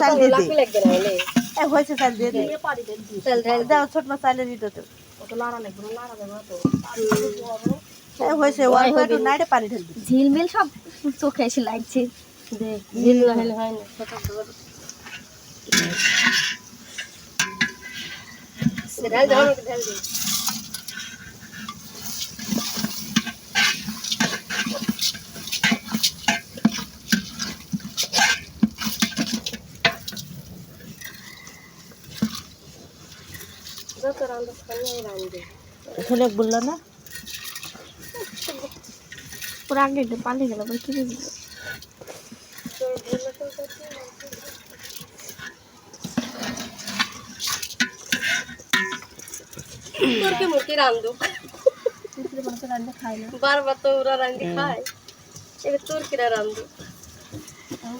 চাল দিয়ে দে। এ হয়েছে চাল দিয়ে দে চাল ঢাল দাও ছোট মাছ দিতে তো হয়েছে নাইটে পানি ঢেল ঝিলমিল সব চোখে এসে লাগছে দে ঝিল হয় না ছোট ছোট ঢাল দাও ঢাল দে যত রান্না খানি রান্ধে এখানে বলল না? পুরো আগে একটু পাল্টে গেল পরে কি বুঝব মুরগি মুরগি রান্ধু। খাই না। বারবার তো ওরা রান্ধি খায়। এবার তুর্কিরা রান্ধু তোমার পাটা ফুটাতে হবে সেটা তো ফুটে লিবো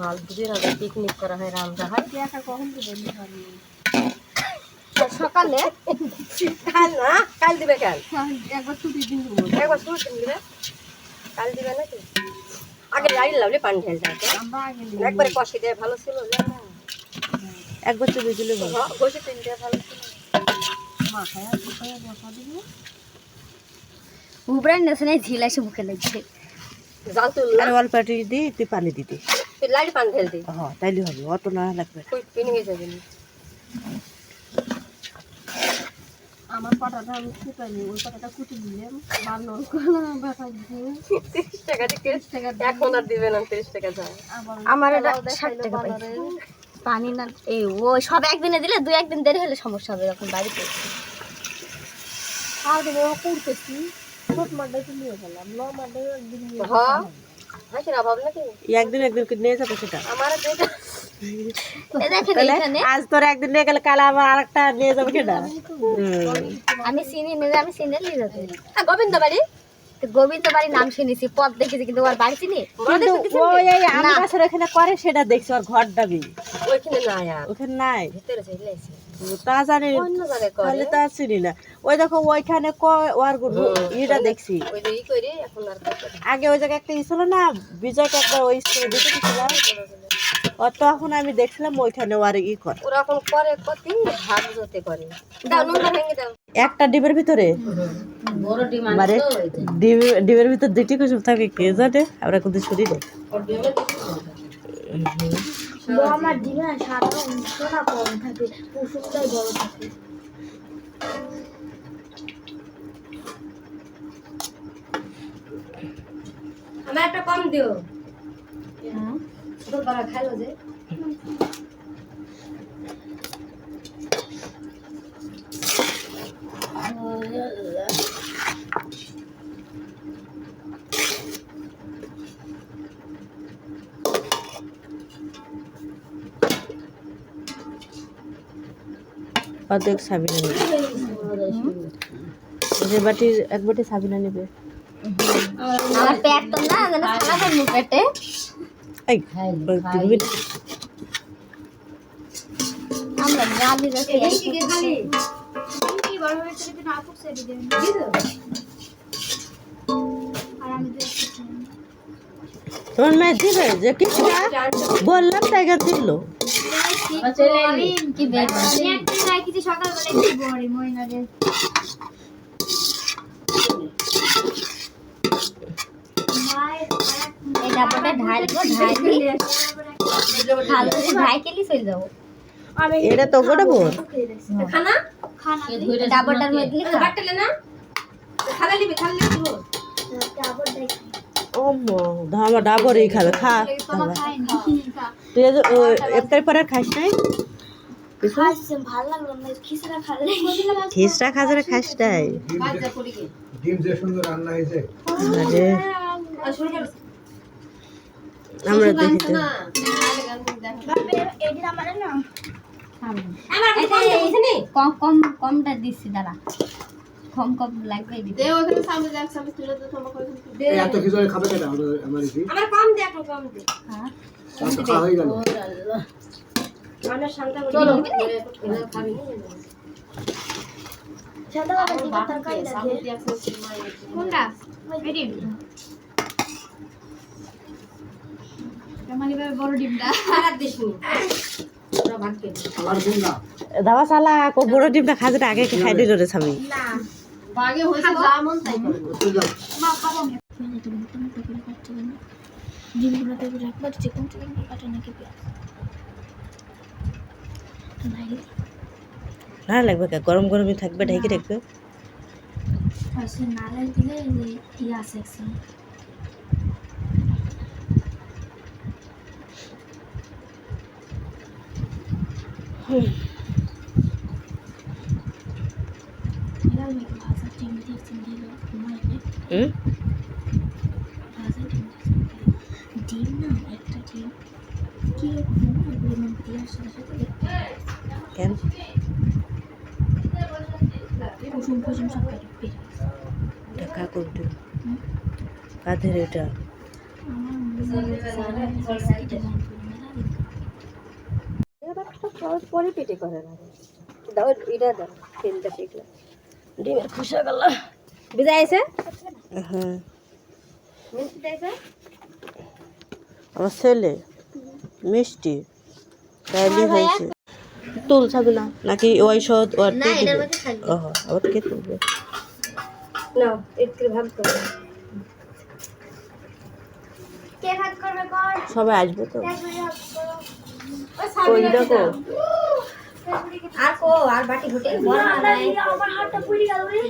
ভালো বুঝে না পিকনিক করা হয় রান্না হয় সকালে কাল না কাল দিবে কাল। একবার ছুটি দিন একবার শুরু দিবে। কাল দিবে নাকি? আগে লাড়ি লাভলে পানি হবে একবারে কষে দেয় ভালো ছিল না এক বছর দিলে ভালো। হ্যাঁ, তিন ভালো ছিল। উবরান নেশনে ঝিল এসে মুখে লাগছে। জাল তুল আর অল্প একটু দি তুই পানি দিবি লাড়ি পানি ঢেল দিই হ্যাঁ তাইলে হবে অত না লাগবে। কই পিনি হয়ে যাবে না আমার পাটাটা আমি কুটাইনি ওই পাটাটা কুটি দিলাম বান্ন করলাম ব্যথা দিয়ে তিরিশ টাকা দিয়ে এখন আর দিবে না তিরিশ টাকা যায় আমার এটা ষাট টাকা পাইছে পানি না এই ও সব একদিনে দিলে দুই একদিন দেরি হলে সমস্যা হবে এরকম বাড়িতে আর দেবো করতেছি ছোট তো নিয়ে গেলাম ল মাঠটাই একদিন হ্যাঁ হাসির অভাব নাকি? এই একদিন একদিন নিয়ে যাব সেটা। আমার যেটা এ দেখেন তাহলে এখানে আজ তোর একদিন নিয়ে গেলে কাল আবার আরেকটা নিয়ে যাব সেটা? আমি চিনি নিয়ে আমি চিনে নিয়ে যেতে হ্যাঁ, গোবিন্দ বাড়ি গোবিন্দ বাড়ির নাম শুনেছি পথ দেখেছি কিন্তু ওর বাড়ি চিনি? ওই ওখানে করে সেটা দেখছি ওর ঘর ডাবি ওইখানে নাই ওখানে নাই। ভিতরে চলে তা জানি তাহলে তা চিনি না। ওই দেখো ওইখানে কয় ওর ইটা দেখছি। এখন। আগে ওই জায়গায় একটা ই ছিল না বিজয়কে একবার ওই স্কুলে দিতে গেছিলাম ও তখন আমি দেখছিলাম ওইখানে ওর ই করে। ওরা করে কতি ভাগ জোতে করে। দাও নোংরা ভেঙে দাও। একটা ডিবের ভিতরে? বড় ডিম মানে ডিমের ভিতর দুটি কুসুম থাকে কে জানে? আমরা কিন্তু শুনি না আমার ডিমে সাদা সোনা কম থাকে পশুটাই বড় থাকে। আমার একটা কম দিও। তোর বাবা খাইলো যে। অর্ধেক সাবিনা নেবে। যে বাটি এক বাটি সাবিনা নেবে। তোমার মেয়ে দিবে? যে কিছু না বললাম তাই এই ঢালবো ঢালি চলে যাব। এটা তো গোটা বোন খানা? ডাবরটার মধ্যে বাটলে না। খালা লিবি খালা লিবি দিব ও মো আমার ডাবরই খাবে খা। তুই আজ পরে আর খাস নাই? ভালো লাগল না খিসরা খাজরে খাস নাই বাজা পড়ি গে ডিম যে সুন্দর রান্না হয়েছে। আরে আমরা দেখি তো। এদিন আমার না? কম কম কমটা দিচ্ছি দাঁড়া। কম কম লাগবে দিতে এই এত কিছু খাবে কেন? আমার আমার কম দে একটু কম দে। হ্যাঁ। তো খাওয়া হয়ে গেল। চলো। সাদা বাবা দিকে তরকারি লাগে কোনটা? এডি দাবা চালা কো বড় ডিমটা খাজটা আগে খাই দিল রে স্বামী না। বাগে হয়েছে যা তাই করো। করতে যাও মা খাব আমি। তো চিকন চিকন কাটে নাকি পেঁয়াজ। না লাগবে কা? গরম গরমই থাকবে ঢেকে রাখবে। ভাজা ডিম না একটা ডিম। কি লেমন দেওয়ার সাথে সাথে কেন কুসুম কুসুম সব। এটা? কা করবে এটা পরে পেটে করে না দাও এটা দাও তেলটা শিখলাম। ডিমের খুশা গেল। বিদায় হ্যাঁ। আমার ছেলে মিষ্টি। তাইলে হয়েছে। তুল ছাবি না? নাকি ঔষধ ওর না এটার মধ্যে থাকবে ও আবার কে তুলবে? নাও একটু ভাগ করো। কে ভাগ করবে কর সবাই আসবে তো? ওই ওই দেখো। আর কো আর বাটি ঘুটে বড় নাই আমার হাতটা পুড়ে গেল রে